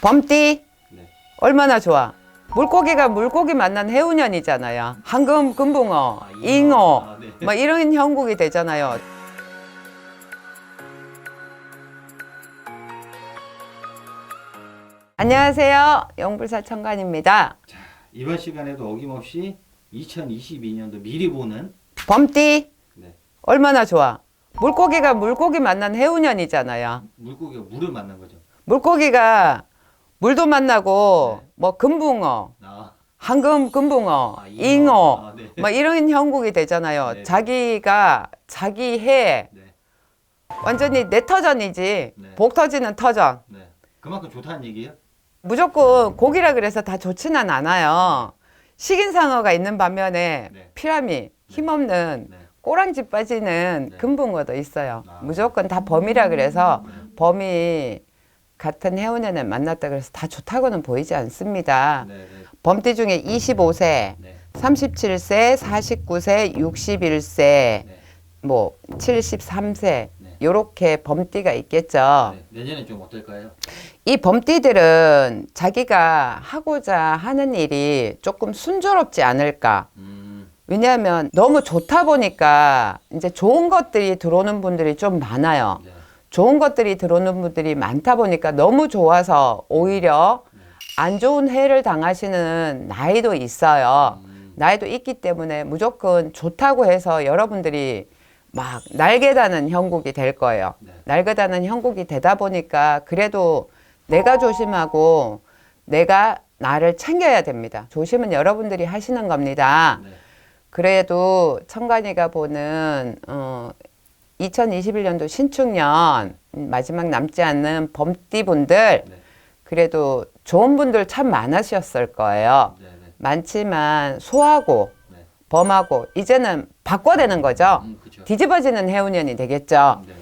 범띠 네. 얼마나 좋아. 물고기가 물고기 만난 해운년이잖아요. 황금, 금붕어, 아, 잉어. 아, 네. 뭐 이런 형국이 되잖아요. 안녕하세요. 영불사 청관입니다. 이번 시간에도 어김없이 2022년도 미리 보는 범띠 네. 얼마나 좋아. 물고기가 물고기 만난 해운년이잖아요. 물고기가 물을 만난 거죠. 물고기가 물도 만나고 네. 뭐 금붕어, 아, 황금 금붕어, 아, 잉어, 아, 네. 뭐 이런 형국이 되잖아요. 네. 자기가 자기 해 네. 완전히 내 터전이지 네. 복 터지는 터전. 네. 그만큼 좋다는 얘기예요? 무조건 고기라 그래서 다 좋지는 않아요. 식인상어가 있는 반면에 네. 피라미 힘없는 네. 꼬랑지 빠지는 네. 금붕어도 있어요. 아. 무조건 다 범이라 그래서 네. 범이 같은 해운년에 만났다 그래서 다 좋다고는 보이지 않습니다. 네. 네. 범띠 중에 25세, 네. 37세, 49세, 61세, 네. 뭐 73세 네. 요렇게 범띠가 있겠죠. 네. 내년에 좀 어떨까요? 이 범띠들은 자기가 하고자 하는 일이 조금 순조롭지 않을까. 음. 왜냐하면 너무 좋다 보니까 이제 좋은 것들이 들어오는 분들이 좀 많아요. 네. 좋은 것들이 들어오는 분들이 많다 보니까 너무 좋아서 오히려 안 좋은 해를 당하시는 나이도 있어요. 음. 나이도 있기 때문에 무조건 좋다고 해서 여러분들이 막 날개다는 형국이 될 거예요. 네. 날개다는 형국이 되다 보니까 그래도 내가 조심하고 내가 나를 챙겨야 됩니다. 조심은 여러분들이 하시는 겁니다. 네. 그래도 청간이가 보는 어, 2021년도 신축년 음, 마지막 남지 않는 범띠분들 네. 그래도 좋은 분들 참 많으셨을 거예요. 네. 네. 많지만 소하고 네. 범하고 이제는 바꿔야 되는 거죠. 음. 뒤집어지는 해운년이 되겠죠. 네. 네.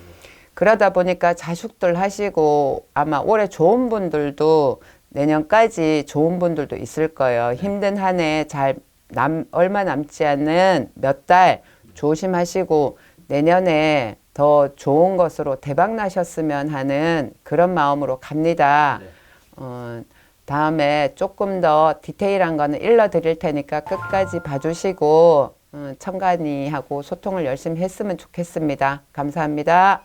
그러다 보니까 자숙들 하시고 아마 올해 좋은 분들도 내년까지 좋은 분들도 있을 거예요. 힘든 한 해 잘 남, 얼마 남지 않은 몇 달 조심하시고 내년에 더 좋은 것으로 대박 나셨으면 하는 그런 마음으로 갑니다. 네. 어, 다음에 조금 더 디테일한 거는 일러 드릴 테니까 끝까지 봐주시고 어, 청간이하고 소통을 열심히 했으면 좋겠습니다. 감사합니다.